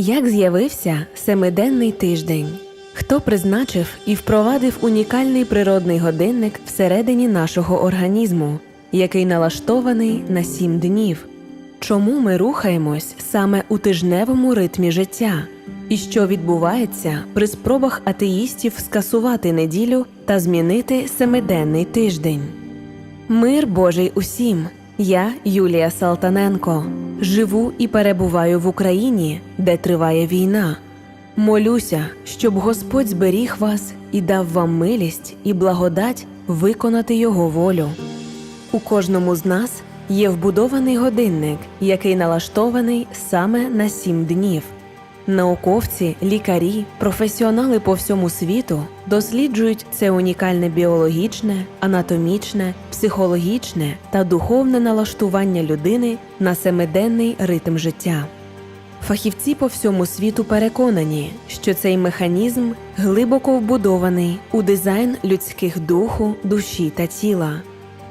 Як з'явився семиденний тиждень? Хто призначив і впровадив унікальний природний годинник всередині нашого організму, який налаштований на сім днів? Чому ми рухаємось саме у тижневому ритмі життя? І що відбувається при спробах атеїстів скасувати неділю та змінити семиденний тиждень? Мир Божий усім. Я Юлія Салтаненко. Живу і перебуваю в Україні, де триває війна. Молюся, щоб Господь зберіг вас і дав вам милість і благодать виконати Його волю. У кожному з нас є вбудований годинник, який налаштований саме на сім днів. Науковці, лікарі, професіонали по всьому світу досліджують це унікальне біологічне, анатомічне, психологічне та духовне налаштування людини на семиденний ритм життя. Фахівці по всьому світу переконані, що цей механізм глибоко вбудований у дизайн людських духу, душі та тіла.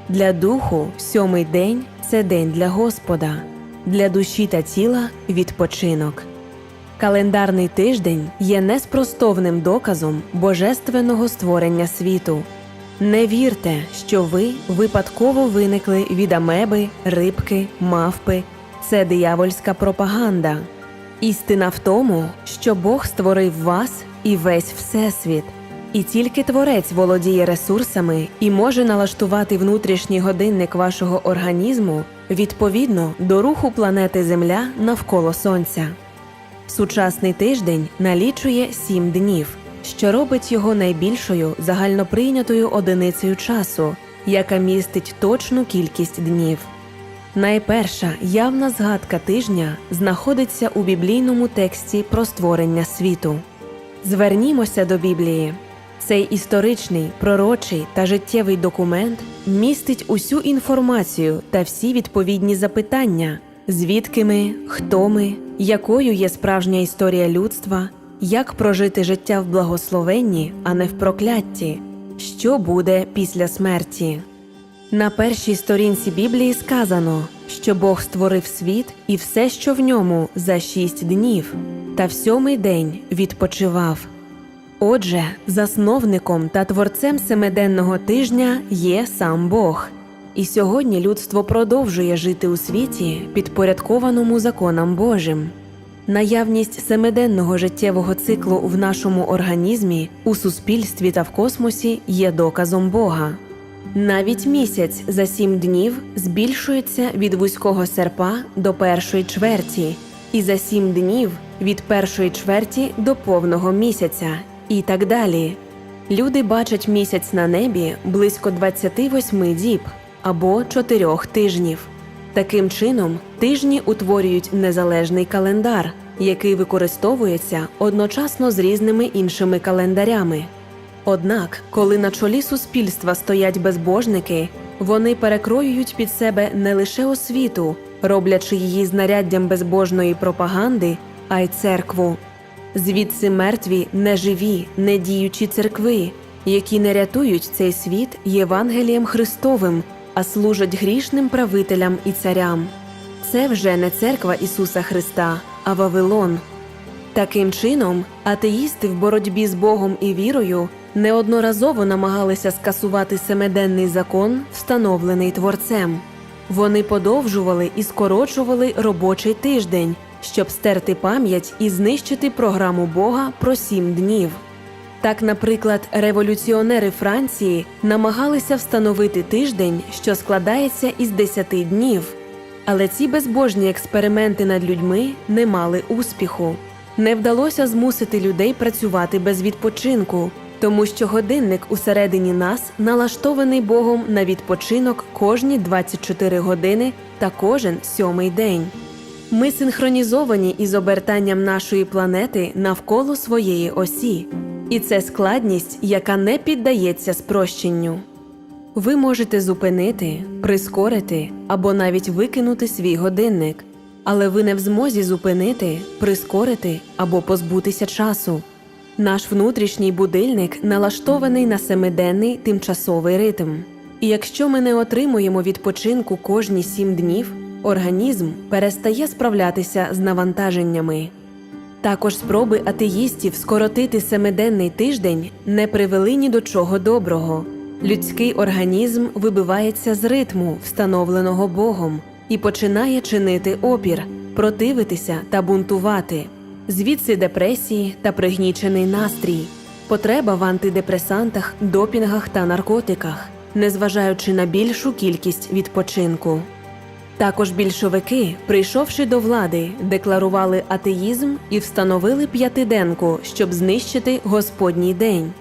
Для духу сьомий день це день для Господа, для душі та тіла відпочинок. Календарний тиждень є неспростовним доказом божественного створення світу. Не вірте, що ви випадково виникли від амеби, рибки, мавпи. Це диявольська пропаганда. Істина в тому, що Бог створив вас і весь всесвіт, і тільки творець володіє ресурсами і може налаштувати внутрішній годинник вашого організму відповідно до руху планети Земля навколо Сонця. Сучасний тиждень налічує сім днів, що робить його найбільшою загальноприйнятою одиницею часу, яка містить точну кількість днів. Найперша явна згадка тижня знаходиться у біблійному тексті про створення світу. Звернімося до Біблії. Цей історичний, пророчий та життєвий документ містить усю інформацію та всі відповідні запитання, звідки ми, хто ми, якою є справжня історія людства, як прожити життя в благословенні, а не в проклятті, що буде після смерті. На першій сторінці Біблії сказано, що Бог створив світ і все, що в ньому, за шість днів, та в сьомий день відпочивав. Отже, засновником та творцем семиденного тижня є сам Бог. І сьогодні людство продовжує жити у світі, підпорядкованому законам Божим. Наявність семиденного життєвого циклу в нашому організмі, у суспільстві та в космосі є доказом Бога. Навіть місяць за сім днів збільшується від вузького серпа до першої чверті, і за сім днів від першої чверті до повного місяця, і так далі. Люди бачать місяць на небі близько 28 діб або 4 тижнів. Таким чином, тижні утворюють незалежний календар, який використовується одночасно з різними іншими календарями. Однак, коли на чолі суспільства стоять безбожники, вони перекроюють під себе не лише освіту, роблячи її знаряддям безбожної пропаганди, а й церкву. Звідси мертві, неживі, недіючі церкви, які не рятують цей світ Євангелієм Христовим, а служать грішним правителям і царям. Це вже не церква Ісуса Христа, а Вавилон. Таким чином, атеїсти в боротьбі з Богом і вірою неодноразово намагалися скасувати семиденний закон, встановлений творцем. Вони подовжували і скорочували робочий тиждень, щоб стерти пам'ять і знищити програму Бога про сім днів. Так, наприклад, революціонери Франції намагалися встановити тиждень, що складається із десяти днів. Але ці безбожні експерименти над людьми не мали успіху. Не вдалося змусити людей працювати без відпочинку, тому що годинник усередині нас налаштований Богом на відпочинок кожні 24 години та кожен сьомий день. Ми синхронізовані із обертанням нашої планети навколо своєї осі, і це складність, яка не піддається спрощенню. Ви можете зупинити, прискорити або навіть викинути свій годинник, але ви не в змозі зупинити, прискорити або позбутися часу. Наш внутрішній будильник налаштований на семиденний тимчасовий ритм. І якщо ми не отримуємо відпочинку кожні сім днів, організм перестає справлятися з навантаженнями. Також спроби атеїстів скоротити семиденний тиждень не привели ні до чого доброго. Людський організм вибивається з ритму, встановленого Богом, і починає чинити опір, противитися та бунтувати. Звідси депресії та пригнічений настрій, потреба в антидепресантах, допінгах та наркотиках, незважаючи на більшу кількість відпочинку. Також більшовики, прийшовши до влади, декларували атеїзм і встановили п'ятиденку, щоб знищити Господній день.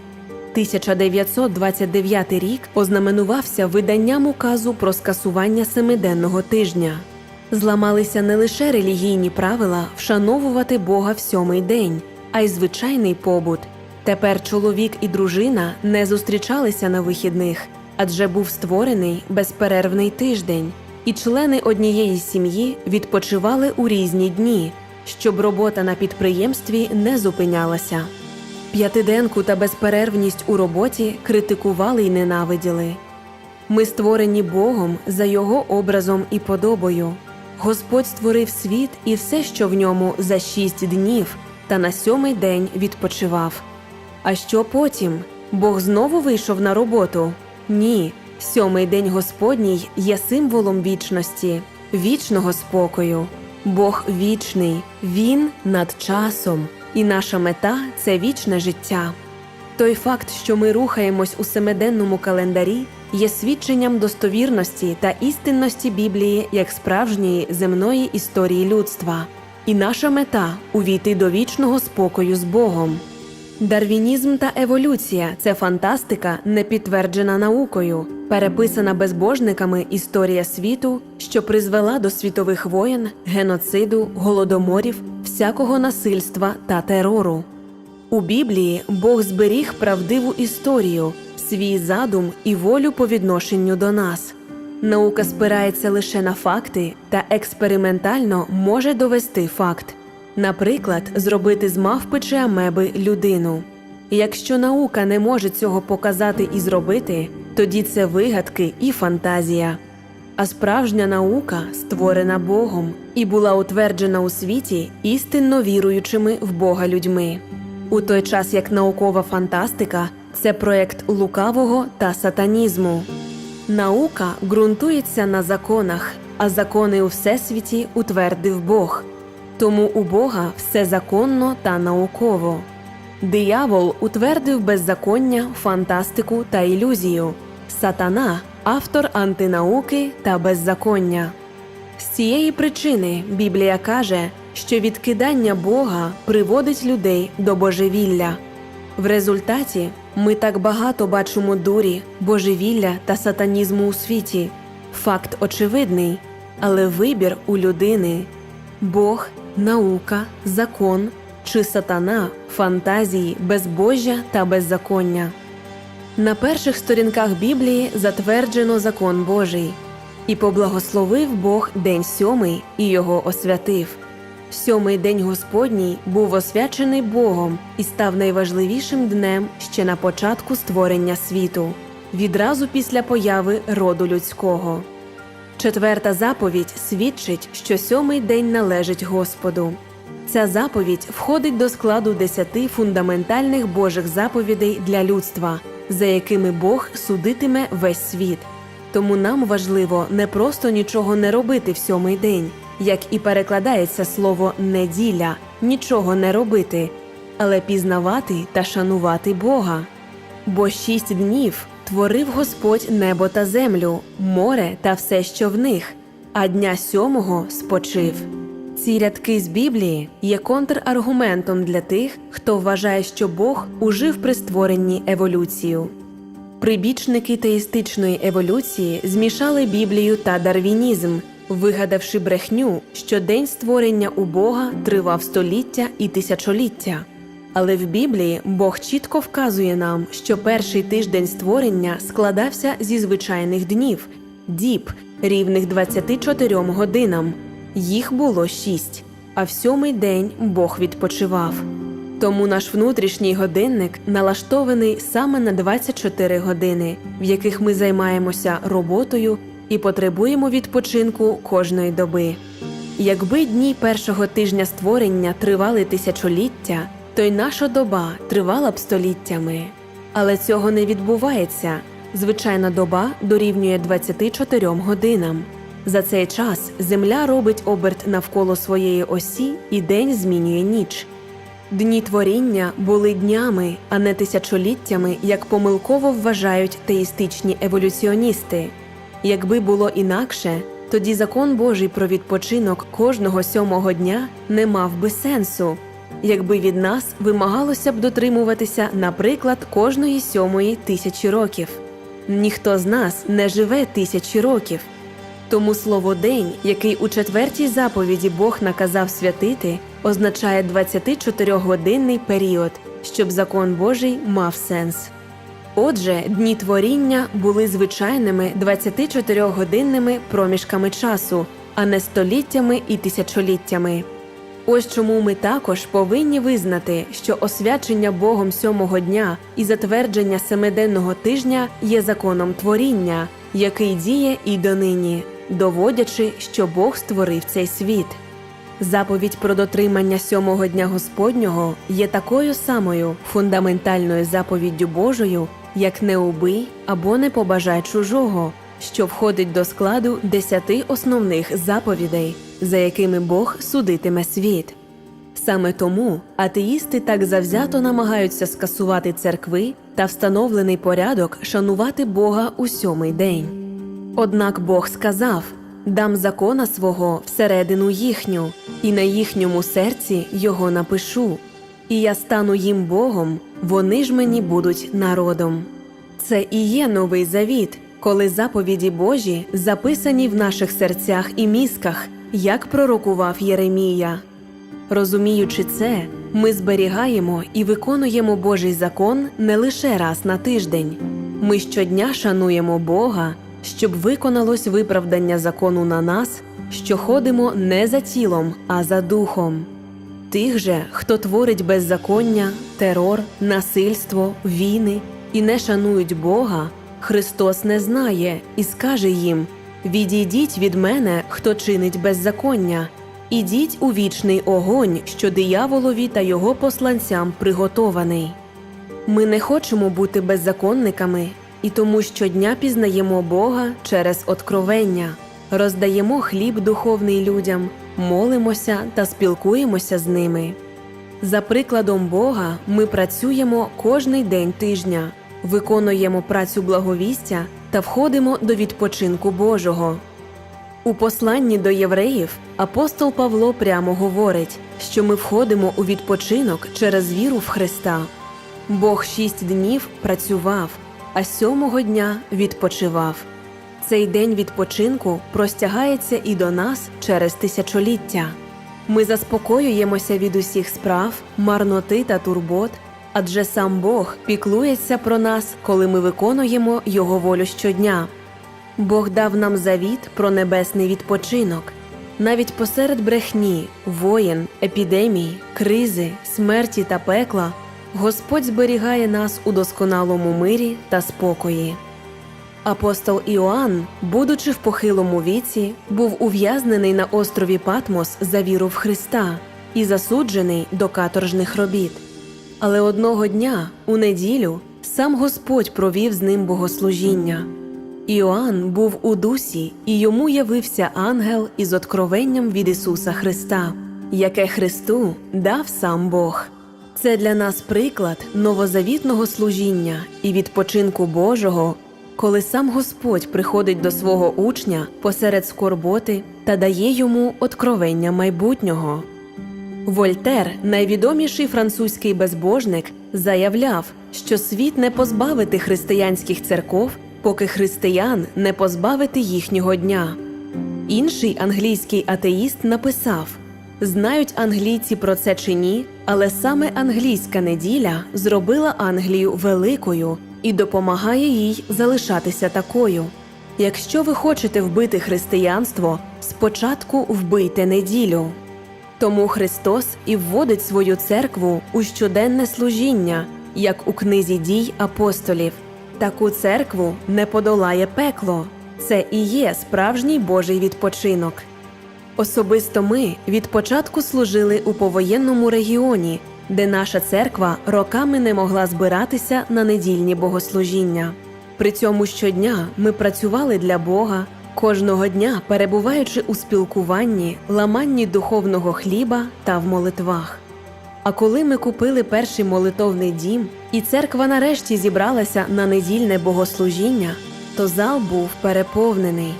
1929 рік ознаменувався виданням указу про скасування семиденного тижня. Зламалися не лише релігійні правила вшановувати Бога в сьомий день, а й звичайний побут. Тепер чоловік і дружина не зустрічалися на вихідних, адже був створений безперервний тиждень, і члени однієї сім'ї відпочивали у різні дні, щоб робота на підприємстві не зупинялася. П'ятиденку та безперервність у роботі критикували й ненавиділи. Ми створені Богом за Його образом і подобою. Господь створив світ і все, що в ньому за шість днів, та на сьомий день відпочивав. А що потім? Бог знову вийшов на роботу? Ні. Сьомий день Господній є символом вічності, вічного спокою. Бог вічний, Він над часом, і наша мета це вічне життя. Той факт, що ми рухаємось у семиденному календарі, є свідченням достовірності та істинності Біблії як справжньої земної історії людства. І наша мета увійти до вічного спокою з Богом. Дарвінізм та еволюція це фантастика, не підтверджена наукою, переписана безбожниками історія світу, що призвела до світових воєн, геноциду, голодоморів, всякого насильства та терору. У Біблії Бог зберіг правдиву історію, свій задум і волю по відношенню до нас. Наука спирається лише на факти та експериментально може довести факт. Наприклад, зробити з мавпи чи амеби людину. Якщо наука не може цього показати і зробити, тоді це вигадки і фантазія. А справжня наука створена Богом і була утверджена у світі істинно віруючими в Бога людьми. У той час як наукова фантастика це проект лукавого та сатанізму. Наука ґрунтується на законах, а закони у всесвіті утвердив Бог. Тому у Бога все законно та науково. Диявол утвердив беззаконня, фантастику та ілюзію. Сатана автор антинауки та беззаконня. З цієї причини Біблія каже, що відкидання Бога приводить людей до божевілля. В результаті ми так багато бачимо дурі, божевілля та сатанізму у світі. Факт очевидний, але вибір у людини Бог, наука, закон чи сатана, фантазії, безбожжя та беззаконня. На перших сторінках Біблії затверджено закон Божий, і поблагословив Бог день сьомий і його освятив. Сьомий день Господній був освячений Богом і став найважливішим днем ще на початку створення світу, відразу після появи роду людського. Четверта заповідь свідчить, що сьомий день належить Господу. Ця заповідь входить до складу десяти фундаментальних Божих заповідей для людства, за якими Бог судитиме весь світ. Тому нам важливо не просто нічого не робити в сьомий день, як і перекладається слово неділя нічого не робити, але пізнавати та шанувати Бога. Бо шість днів творив Господь небо та землю, море та все, що в них, а дня сьомого спочив. Ці рядки з Біблії є контраргументом для тих, хто вважає, що Бог ужив при створенні еволюцію. Прибічники теїстичної еволюції змішали Біблію та дарвінізм, вигадавши брехню, що день створення у Бога тривав століття і тисячоліття. Але в Біблії Бог чітко вказує нам, що перший тиждень створення складався зі звичайних днів діб, рівних 24 годинам. Їх було шість, а в сьомий день Бог відпочивав. Тому наш внутрішній годинник налаштований саме на 24 години, в яких ми займаємося роботою і потребуємо відпочинку кожної доби. Якби дні першого тижня створення тривали тисячоліття, то й наша доба тривала б століттями. Але цього не відбувається. Звичайна доба дорівнює 24 годинам. За цей час Земля робить оберт навколо своєї осі, і день змінює ніч. Дні творіння були днями, а не тисячоліттями, як помилково вважають теїстичні еволюціоністи. Якби було інакше, тоді закон Божий про відпочинок кожного сьомого дня не мав би сенсу, якби від нас вимагалося б дотримуватися, наприклад, кожної сьомої тисячі років. Ніхто з нас не живе тисячі років. Тому слово день, який у четвертій заповіді Бог наказав святити, означає 24-годинний період, щоб закон Божий мав сенс. Отже, дні творіння були звичайними 24-годинними проміжками часу, а не століттями і тисячоліттями. Ось чому ми також повинні визнати, що освячення Богом сьомого дня і затвердження семиденного тижня є законом творіння, який діє і донині, доводячи, що Бог створив цей світ. Заповідь про дотримання сьомого дня Господнього є такою самою фундаментальною заповіддю Божою, як не убий або не побажай чужого, що входить до складу десяти основних заповідей, за якими Бог судитиме світ. Саме тому атеїсти так завзято намагаються скасувати церкви та встановлений порядок шанувати Бога у сьомий день. Однак Бог сказав: дам закона свого всередину їхню, і на їхньому серці його напишу, і я стану їм Богом, вони ж мені будуть народом. Це і є новий завіт, коли заповіді Божі записані в наших серцях і мізках, як пророкував Єремія. Розуміючи це, ми зберігаємо і виконуємо Божий закон не лише раз на тиждень. Ми щодня шануємо Бога, щоб виконалось виправдання закону на нас, що ходимо не за тілом, а за духом. Тих же, хто творить беззаконня, терор, насильство, війни і не шанують Бога, Христос не знає і скаже їм: Відійдіть від мене, хто чинить беззаконня, ідіть у вічний огонь, що дияволові та його посланцям приготований. Ми не хочемо бути беззаконниками, і тому щодня пізнаємо Бога через откровення, роздаємо хліб духовний людям, молимося та спілкуємося з ними. За прикладом Бога ми працюємо кожний день тижня, виконуємо працю благовістя та входимо до відпочинку Божого. У посланні до євреїв апостол Павло прямо говорить, що ми входимо у відпочинок через віру в Христа. Бог шість днів працював, а сьомого дня відпочивав. Цей день відпочинку простягається і до нас через тисячоліття. Ми заспокоюємося від усіх справ, марноти та турбот, адже сам Бог піклується про нас, коли ми виконуємо Його волю щодня. Бог дав нам завіт про небесний відпочинок. Навіть посеред брехні, воєн, епідемій, кризи, смерті та пекла Господь зберігає нас у досконалому мирі та спокої. Апостол Іоанн, будучи в похилому віці, був ув'язнений на острові Патмос за віру в Христа і засуджений до каторжних робіт. Але одного дня, у неділю, сам Господь провів з ним богослужіння. Іоанн був у дусі, і йому явився ангел із откровенням від Ісуса Христа, яке Христу дав сам Бог. Це для нас приклад новозавітного служіння і відпочинку Божого, коли сам Господь приходить до свого учня посеред скорботи та дає йому откровення майбутнього. Вольтер, найвідоміший французький безбожник, заявляв, що світ не позбавити християнських церков, поки християн не позбавити їхнього дня. Інший англійський атеїст написав: Знають англійці про це чи ні, але саме англійська неділя зробила Англію великою і допомагає їй залишатися такою. Якщо ви хочете вбити християнство, спочатку вбийте неділю. Тому Христос і вводить свою церкву у щоденне служіння, як у книзі дій апостолів. Таку церкву не подолає пекло. Це і є справжній Божий відпочинок. Особисто ми від початку служили у повоєнному регіоні, де наша церква роками не могла збиратися на недільні богослужіння. При цьому щодня ми працювали для Бога, кожного дня перебуваючи у спілкуванні, ламанні духовного хліба та в молитвах. А коли ми купили перший молитовний дім, і церква нарешті зібралася на недільне богослужіння, то зал був переповнений.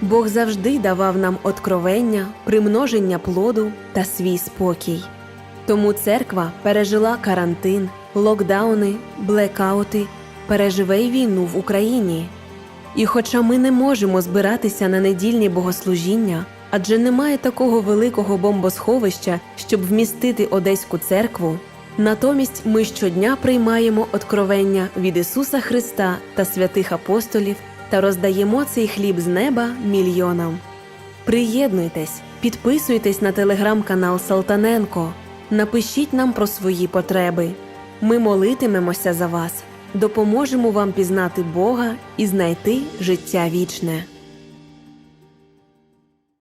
Бог завжди давав нам откровення, примноження плоду та свій спокій. Тому церква пережила карантин, локдауни, блекаути, переживе й війну в Україні. І хоча ми не можемо збиратися на недільні богослужіння, адже немає такого великого бомбосховища, щоб вмістити Одеську церкву, натомість ми щодня приймаємо откровення від Ісуса Христа та святих апостолів та роздаємо цей хліб з неба мільйонам. Приєднуйтесь, підписуйтесь на телеграм-канал Салтаненко, напишіть нам про свої потреби. Ми молитимемося за вас, допоможемо вам пізнати Бога і знайти життя вічне.